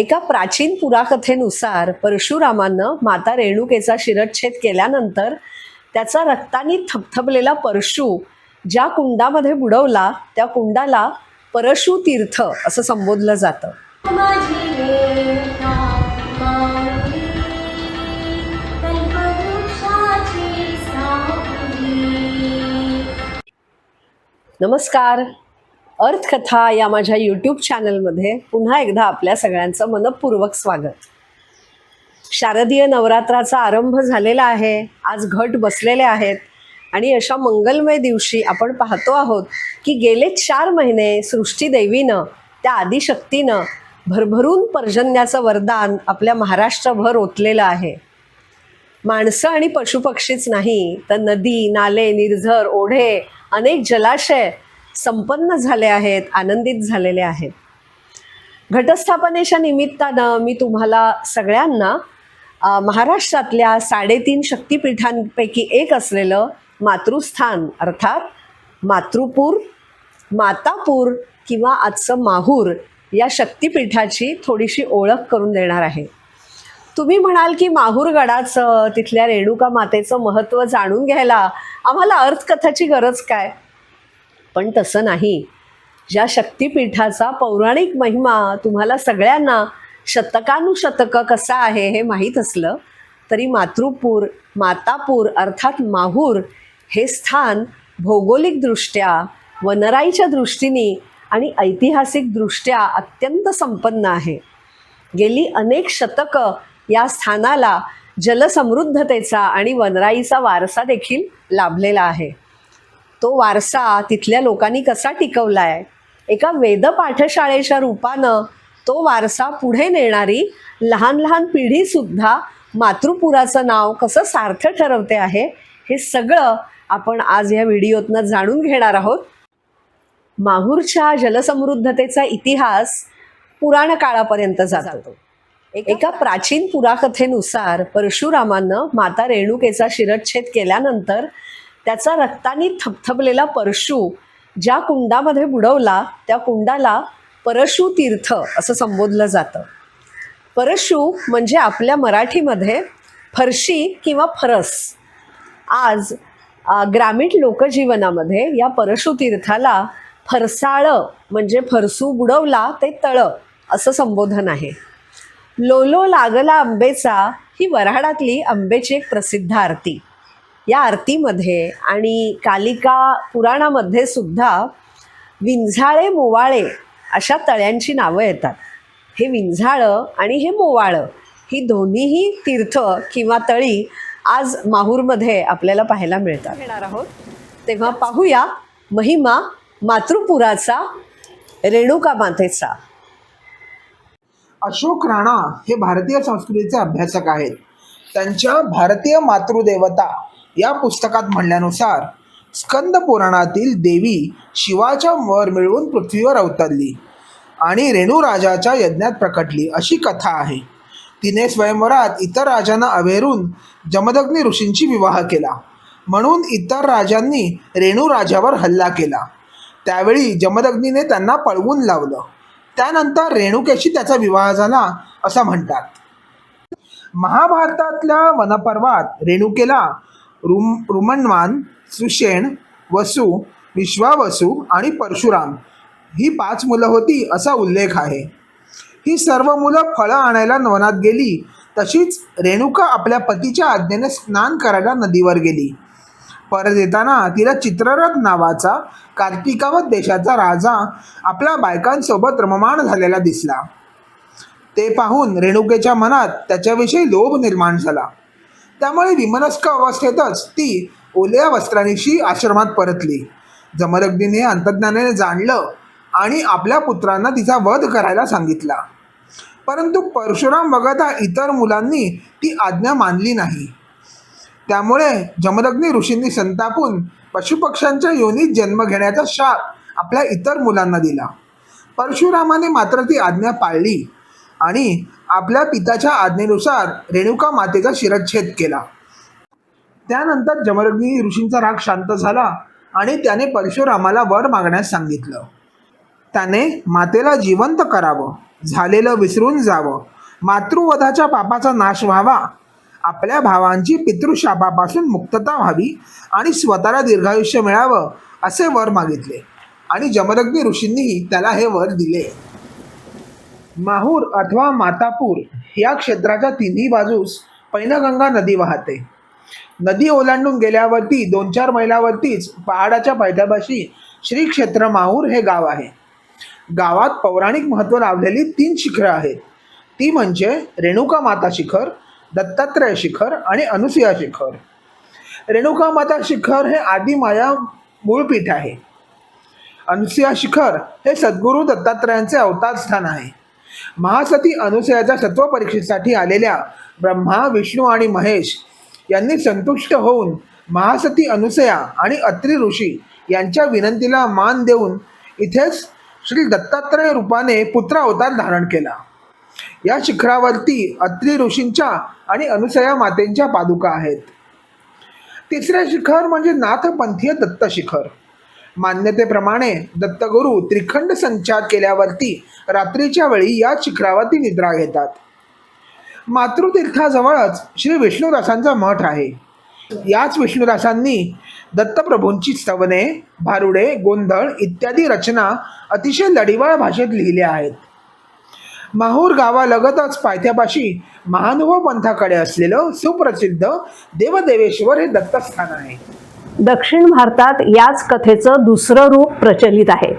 एका प्राचीन पुराकथेनुसार परशुरामानं माता रेणुकेचा शिरच्छेद केल्यानंतर त्याचा रक्तानी थपथपलेला परशु ज्या कुंडामध्ये बुडवला त्या कुंडाला परशु तीर्थ असं संबोधलं जातं. नमस्कार. अर्थकथा या माझ्या यूट्यूब चॅनलमध्ये पुन्हा एकदा आपल्या सगळ्यांचं मनपूर्वक स्वागत. शारदीय नवरात्राचा आरंभ झालेला आहे. आज घट बसलेले आहेत. आणि अशा मंगलमय दिवशी आपण पाहतो आहोत की गेले चार महिने सृष्टीदेवीनं त्या आदिशक्तीनं भरभरून पर्जन्याचं वरदान आपल्या महाराष्ट्रभर ओतलेलं आहे. माणसं आणि पशुपक्षीच नाही तर नदी नाले निर्झर ओढे अनेक जलाशय संपन्न झाले आहेत आनंदित झालेले आहेत. घटस्थापनेच्या निमित्तानं मी तुम्हाला सगळ्यांना महाराष्ट्रातल्या साडेतीन शक्तिपीठांपैकी एक असलेलं मातृस्थान अर्थात मातृपूर मातापूर किंवा आजचं माहूर या शक्तिपीठाची थोडीशी ओळख करून देणार आहे. तुम्ही म्हणाल की माहूरगडाचं तिथल्या रेणुका मातेचं महत्त्व जाणून घ्यायला आम्हाला अर्थकथाची गरज काय? पण तसं नाही. ज्या शक्तिपीठाचा पौराणिक महिमा तुम्हाला सगळ्यांना शतकानुशतकं कसा आहे हे माहीत असलं तरी मातृपूर मातापूर अर्थात माहूर हे स्थान भौगोलिकदृष्ट्या वनराईच्या दृष्टीने आणि ऐतिहासिकदृष्ट्या अत्यंत संपन्न आहे. गेली अनेक शतकं या स्थानाला जलसमृद्धतेचा आणि वनराईचा वारसा देखील लाभलेला आहे. तो वारसा तिथल्या लोकांनी कसा टिकवला आहे एका वेद पाठशाळेच्या रूपानं तो वारसा पुढे नेणारी लहान लहान पिढीसुद्धा मातृपुराचं नाव कसं सार्थ ठरवते आहे हे सगळं आपण आज या व्हिडिओतनं जाणून घेणार आहोत. माहूरच्या जलसमृद्धतेचा इतिहास पुराण काळापर्यंत जातो. एका प्राचीन पुराकथेनुसार परशुरामानं माता रेणुकेचा शिरच्छेद केल्यानंतर त्याचा रक्तानी थपथपलेला परशू ज्या कुंडामध्ये बुडवला त्या कुंडाला परशु तीर्थ असं संबोधलं जातं. परशु म्हणजे आपल्या मराठीमध्ये फरशी किंवा फरस. आज ग्रामीण लोकजीवनामध्ये या परशु तीर्थाला फरसाळं म्हणजे फरसू बुडवला ते तळं असं संबोधन आहे. लोलो लागला आंबेचा ही वऱ्हाडातली आंबेची एक प्रसिद्ध आरती. या आरतीमध्ये आणि कालिका पुराणामध्ये सुद्धा विंझाळे मोवाळे अशा तळ्यांची नावं येतात. हे विंझाळं आणि हे मोवाळं ही दोन्हीही तीर्थ किंवा तळी आज माहूरमध्ये आपल्याला पाहायला मिळतात. येणार आहोत. तेव्हा पाहूया महिमा मातृपुराचा रेणुका मातेचा. अशोक राणा हे भारतीय संस्कृतीचे अभ्यासक आहेत. त्यांच्या भारतीय मातृदेवता या पुस्तकात म्हणल्यानुसार स्कंद पुराणातील देवी शिवाच्या वर मिळवून पृथ्वीवर अवतरली आणि रेणुराजाच्या यज्ञात प्रकटली अशी कथा आहे. तिने स्वयंवरात इतर राजांना अवेरून जमदग्नी ऋषींशी विवाह केला. म्हणून इतर राजांनी रेणुराजावर हल्ला केला. त्यावेळी जमदग्नीने त्यांना पळवून लावलं. त्यानंतर रेणुकेशी त्याचा विवाह झाला असं म्हणतात. महाभारतातल्या वनपर्वात रेणुकेला रुम रुमणवान सुषेण वसु विश्वावसू आणि परशुराम. ही पाच मुलं होती असा उल्लेख आहे. ही सर्व मुलं फळं आणायला वनात गेली. तशीच रेणुका आपल्या पतीच्या आज्ञेने स्नान करायला नदीवर गेली. परत येताना तिला चित्ररथ नावाचा कार्तिकावत देशाचा राजा आपल्या बायकांसोबत रममाण झालेला दिसला. ते पाहून रेणुकेच्या मनात त्याच्याविषयी लोभ निर्माण झाला. त्यामुळे विमनस्क अवस्थेतच ती ओल्या वस्त्रानिशी आश्रमात परतली. जमदग्नीने अंतज्ञानाने जाणलं आणि आपल्या पुत्रांना तिचा वध करायला सांगितला. परंतु परशुराम वगळता इतर मुलांनी ती आज्ञा मानली नाही. त्यामुळे जमदग्नी ऋषींनी संतापून पशुपक्ष्यांच्या योनीत जन्म घेण्याचा शाप आपल्या इतर मुलांना दिला. परशुरामाने मात्र ती आज्ञा पाळली. आणि आपल्या पिताच्या आज्ञेनुसार रेणुका मातेचा शिरच्छेद केला. त्यानंतर जमरग्नी ऋषींचा राग शांत झाला आणि त्याने परशुरामाला वर मागण्यास सांगितलं. त्याने मातेला जिवंत करावं झालेलं विसरून जावं मातृवधाच्या पापाचा नाश व्हावा आपल्या भावांची पितृशापापासून मुक्तता व्हावी आणि स्वतःला दीर्घायुष्य मिळावं असे वर मागितले. आणि जमदग्नी ऋषींनीही त्याला हे वर दिले. माहूर अथवा मातापूर या क्षेत्राच्या तिन्ही बाजूस पैनगंगा नदी वाहते. नदी ओलांडून गेल्यावरती दोन चार मैलावरतीच पहाडाच्या पायथ्यापाशी श्री क्षेत्र माहूर हे गाव आहे. गावात पौराणिक महत्त्व लाभलेली तीन शिखरं आहेत. ती म्हणजे रेणुका माता शिखर दत्तात्रय शिखर आणि अनुसुया शिखर. रेणुका माता शिखर हे आदि माया मूळपीठ आहे. अनुसुया शिखर हे सद्गुरू दत्तात्रयांचे अवतार स्थान आहे. महासती अनुसयाच्या सत्व परीक्षेसाठी आलेल्या ब्रह्मा विष्णू आणि महेश यांनी संतुष्ट होऊन महासती अनुसया आणि अत्रि ऋषी यांच्या विनंतीला मान देऊन इथेच श्री दत्तात्रय रूपाने पुत्र अवतार धारण केला. या शिखरावरती अत्रि ऋषींच्या आणि अनुसया मातेंच्या पादुका आहेत. तिसरे शिखर म्हणजे नाथपंथीय दत्त शिखर मान्यतेप्रमाणे दत्तगुरू त्रिखंड संचार केल्यावरती रात्रीच्या वेळी या शिखरावरती निद्रा घेतात. मातृतीर्थाजवळच श्री विष्णुदासांचा मठ आहे. याच विष्णुदासांनी दत्तप्रभूंची स्तवने भारुडे गोंधळ इत्यादी रचना अतिशय लढिवाळ भाषेत लिहिल्या आहेत. माहूर गावालगतच पायथ्यापाशी महानुभव पंथाकडे असलेलं सुप्रसिद्ध देवदेवेश्वर हे दत्तस्थान आहे. दक्षिण भारतात याच कथेचं दुसरं रूप प्रचलित आहे.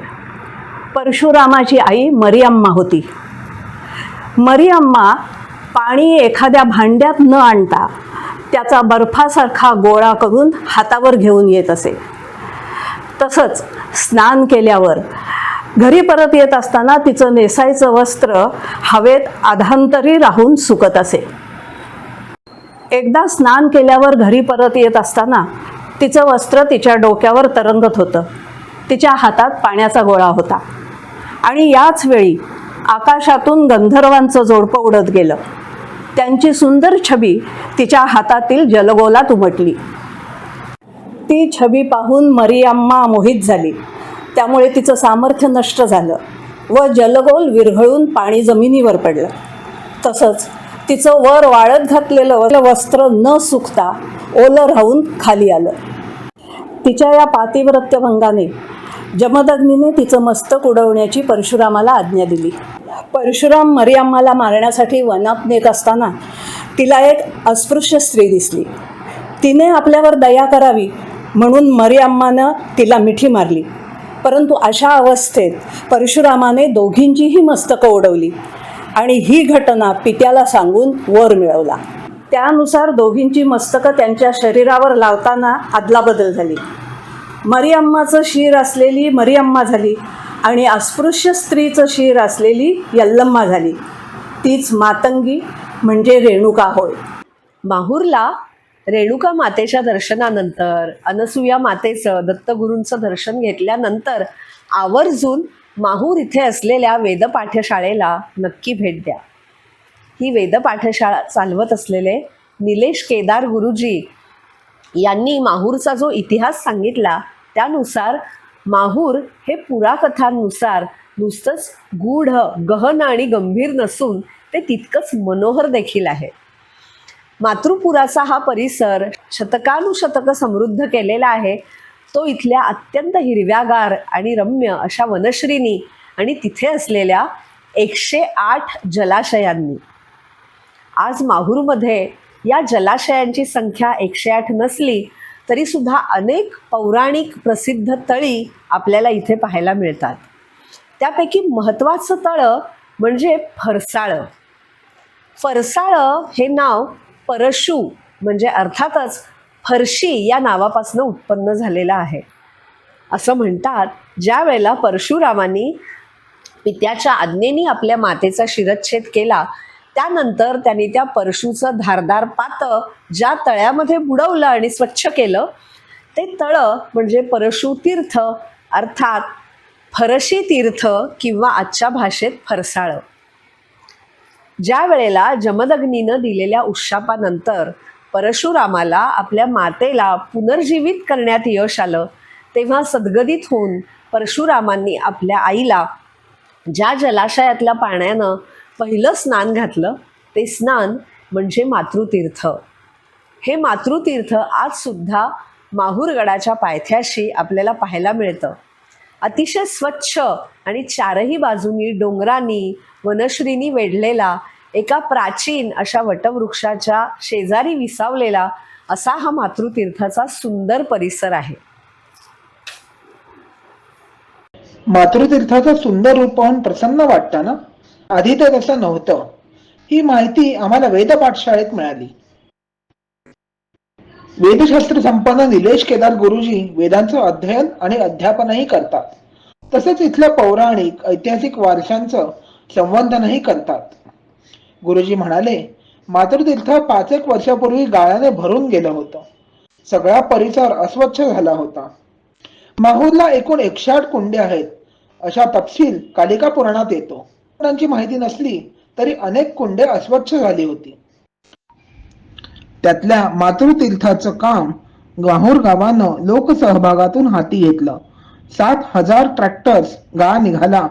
परशुरामाची आई मरियम्मा होती. मरियम्मा पाणी एखाद्या भांड्यात न आणता त्याचा बर्फासारखा गोळा करून हातावर घेऊन येत असे. तसंच स्नान केल्यावर घरी परत येत असताना तिचं नेसायचं वस्त्र हवेत आधांतरी राहून सुकत असे. एकदा स्नान केल्यावर घरी परत येत असताना तिचं वस्त्र तिच्या डोक्यावर तरंगत होतं. तिच्या हातात पाण्याचा गोळा होता. आणि याच वेळी आकाशातून गंधर्वांचं जोडपं उडत गेलं. त्यांची सुंदर छबी तिच्या हातातील जलगोलात उमटली. ती छबी पाहून मरियम्मा मोहित झाली. त्यामुळे तिचं सामर्थ्य नष्ट झालं व जलगोल विरघळून पाणी जमिनीवर पडलं. तसंच तिचं वर वाळत घातलेलं वस्त्र न सुकता ओलं राहून खाली आलं. तिच्या या पातिव्रत्यभंगाने जमदग्नीने तिचं मस्तक उडवण्याची परशुरामाला आज्ञा दिली. परशुराम मरियम्माला मारण्यासाठी वनात नेत असताना तिला एक अस्पृश्य स्त्री दिसली. तिने आपल्यावर दया करावी म्हणून मरियम्मानं तिला मिठी मारली. परंतु अशा अवस्थेत परशुरामाने दोघींचीही मस्तकं उडवली आणि ही घटना पित्याला सांगून वर मिळवला. त्यानुसार दोघींची मस्तकं त्यांच्या शरीरावर लावताना अदलाबदल झाली. मरियम्माचं शिर असलेली मरियम्मा झाली आणि अस्पृश्य स्त्रीचं शिर असलेली यल्लम्मा झाली. तीच मातंगी म्हणजे रेणुका होय. माहूरला रेणुका मातेच्या दर्शनानंतर अनसुया मातेचं दत्तगुरूंचं दर्शन घेतल्यानंतर आवर्जून माहूर इथे असलेल्या वेदपाठ्यशाळेला नक्की भेट द्या. ही वेदपाठशाळा चालवत असलेले निलेश केदार गुरुजी यांनी माहूरचा जो इतिहास सांगितला त्यानुसार माहूर हे पुराकथांनुसार नुसतंच गूढ गहन आणि गंभीर नसून ते तितकंच मनोहर देखील आहे. मातृपुराचा हा परिसर शतकानुशतक समृद्ध केलेला आहे. तो इथल्या अत्यंत हिरव्यागार आणि रम्य अशा वनश्रीनी आणि तिथे असलेल्या एकशे आठ जलाशयांनी आज माहूरमध्ये या जलाशयांची संख्या एकशे आठ नसली तरीसुद्धा अनेक पौराणिक प्रसिद्ध तळी आपल्याला इथे पाहायला मिळतात. त्यापैकी महत्त्वाचं तळं म्हणजे फरसाळं. फरसाळं हे नाव परशु म्हणजे अर्थातच फरशी या नावापासून उत्पन्न झालेलं आहे. असं म्हणतात ज्या वेळेला परशुरामांनी पित्याच्या आज्ञेने आपल्या मातेचा शिरच्छेद केला त्यानंतर त्यांनी त्या परशूचं धारदार पातं ज्या तळ्यामध्ये बुडवलं आणि स्वच्छ केलं ते तळं म्हणजे परशु तीर्थ अर्थात फरशी तीर्थ किंवा आजच्या भाषेत फरसाळं. ज्या वेळेला जमदग्नीनं दिलेल्या उशापानंतर परशुरामाला आपल्या मातेला पुनर्जीवित करण्यात यश आलं तेव्हा सद्गदित होऊन परशुरामांनी आपल्या आईला ज्या जलाशयातल्या पाण्यानं पहिलं स्नान घातलं ते स्नान म्हणजे मातृतीर्थ. हे मातृतीर्थ आज सुद्धा माहूरगडाच्या पायथ्याशी आपल्याला पाहायला मिळतं. अतिशय स्वच्छ आणि चारही बाजूनी डोंगरांनी वनश्रीनी वेढलेला एका प्राचीन अशा वटवृक्षाच्या शेजारी विसावलेला असा हा मातृतीर्थाचा सुंदर परिसर आहे. मातृतीर्थाचं सुंदर रूप पाहून प्रसन्न वाटतं ना? आधी तर तसं नव्हतं. ही माहिती आम्हाला वेद पाठशाळेत मिळाली. वेदशास्त्र संपन्न निलेश केदार गुरुजी वेदांचं अध्ययन आणि अध्यापनही करतात. तसेच इथल्या पौराणिक ऐतिहासिक वारशांचं संवर्धनही करतात. गुरुजी म्हणाले मातृतीर्थ पाच एक वर्षापूर्वी गाळाने भरून गेलं होतं. सगळा परिसर अस्वच्छ झाला होता. माहूरला एकूण एकशे आठ कुंडे आहेत. अशा तपशील कालिका पुराणात येतो. कुंडांची माहिती नसली तरी अनेक कुंडे अस्वच्छ झाली होती. त्यातल्या मातृतीर्थाचं काम माहूर गावानं लोकसहभागातून हाती घेतलं. सात हजार ट्रॅक्टर्स गाळा निघाला.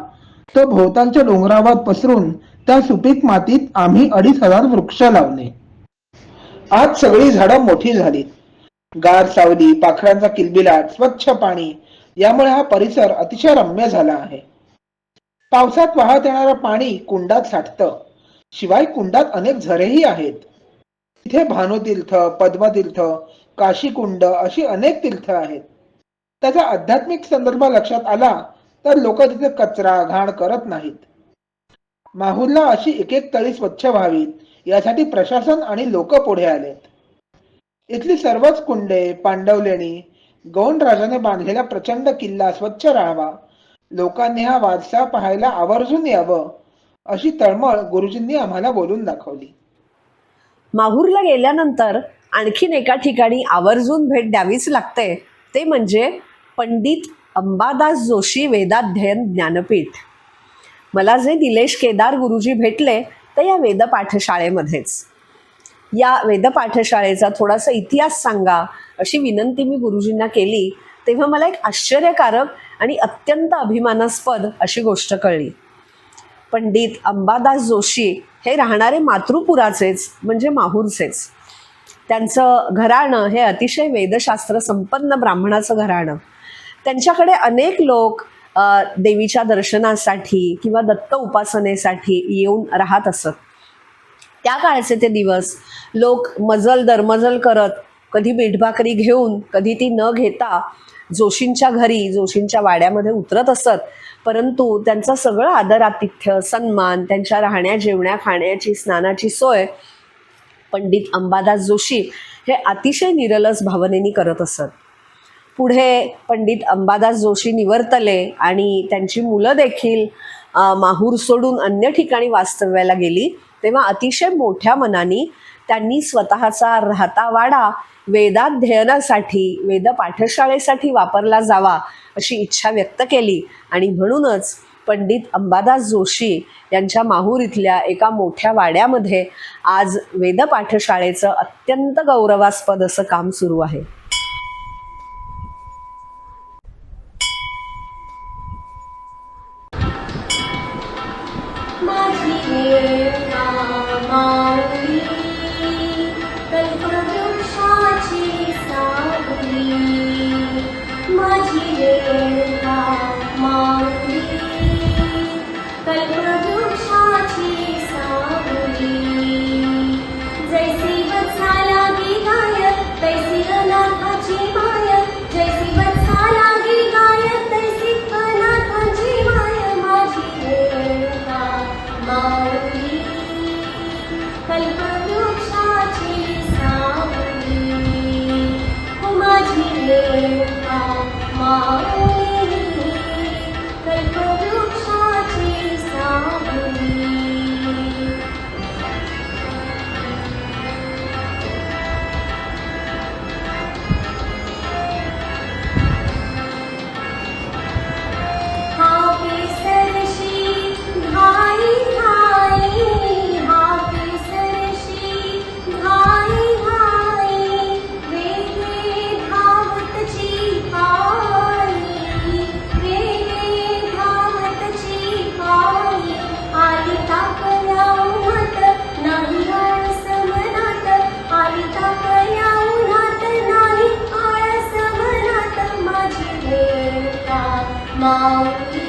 तो भोवतालच्या डोंगरावर पसरून त्या सुपीक मातीत आम्ही अडीच हजार वृक्ष लावले. आज सगळी झाडं मोठी झाली गार सावली पाखरांचा किलबिलाट स्वच्छ पाणी यामुळे हा परिसर अतिशय रम्य झाला आहे. पावसात वाहत येणारं पाणी कुंडात साठतं. शिवाय कुंडात अनेक झरेही आहेत. इथे भानुतीर्थ पद्मतीर्थ काशीकुंड अशी अनेक तीर्थ आहेत. त्याचा आध्यात्मिक संदर्भ लक्षात आला तर लोक तिथे कचरा घाण करत नाहीत. माहूरला अशी एक एक तळी स्वच्छ व्हावीत यासाठी प्रशासन आणि लोक पुढे आलेत. इथली सर्वच कुंडे पांडवलेणी गौंड राजाने बांधलेला प्रचंड किल्ला स्वच्छ राहावा लोकांनी हा वारसा पाहायला आवर्जून यावं अशी तळमळ गुरुजींनी आम्हाला बोलून दाखवली. माहूरला गेल्यानंतर आणखीन एका ठिकाणी आवर्जून भेट द्यावीच लागते ते म्हणजे पंडित अंबादास जोशी वेदाध्ययन ज्ञानपीठ. मला जे निलेश केदार गुरुजी भेटले ते या वेद पाठशाळेमध्येच. या वेद पाठशाळेचा थोडासा इतिहास सांगा अशी विनंती मी गुरुजींना केली तेव्हा मला एक आश्चर्यकारक आणि अत्यंत अभिमानास्पद अशी गोष्ट कळली. पंडित अंबादास जोशी हे राहणारे मातृपुराचेच म्हणजे माहूरचेच. त्यांचं घराणं हे अतिशय वेदशास्त्र संपन्न ब्राह्मणाचं घराणं. त्यांच्याकडे अनेक लोक देवीच्या दर्शनासाठी किंवा दत्त उपासनेसाठी येऊन राहत असत. त्या काळचे ते दिवस लोक मजल दरमजल करत कधी मीठभाकरी घेऊन कधी ती न घेता जोशींच्या घरी जोशींच्या वाड्यामध्ये उतरत असत. परंतु त्यांचं सगळं आदरातिथ्य सन्मान त्यांच्या राहण्या जेवण्या खाण्याची स्नानाची सोय पंडित अंबादास जोशी हे अतिशय निरलस भावनेनी करत असत. पुढे पंडित अंबादास जोशी निवर्तले आणि त्यांची मुलं देखील माहूर सोडून अन्य ठिकाणी वास्तव्याला गेली तेव्हा अतिशय मोठ्या मनाने त्यांनी स्वतःचा राहता वाडा वेदाध्ययनासाठी वेद पाठशाळेसाठी वापरला जावा अशी इच्छा व्यक्त केली. आणि म्हणूनच पंडित अंबादास जोशी यांच्या माहूर इथल्या एका मोठ्या वाड्यामध्ये आज वेद पाठशाळेचं अत्यंत गौरवास्पद असं काम सुरू आहे. 哦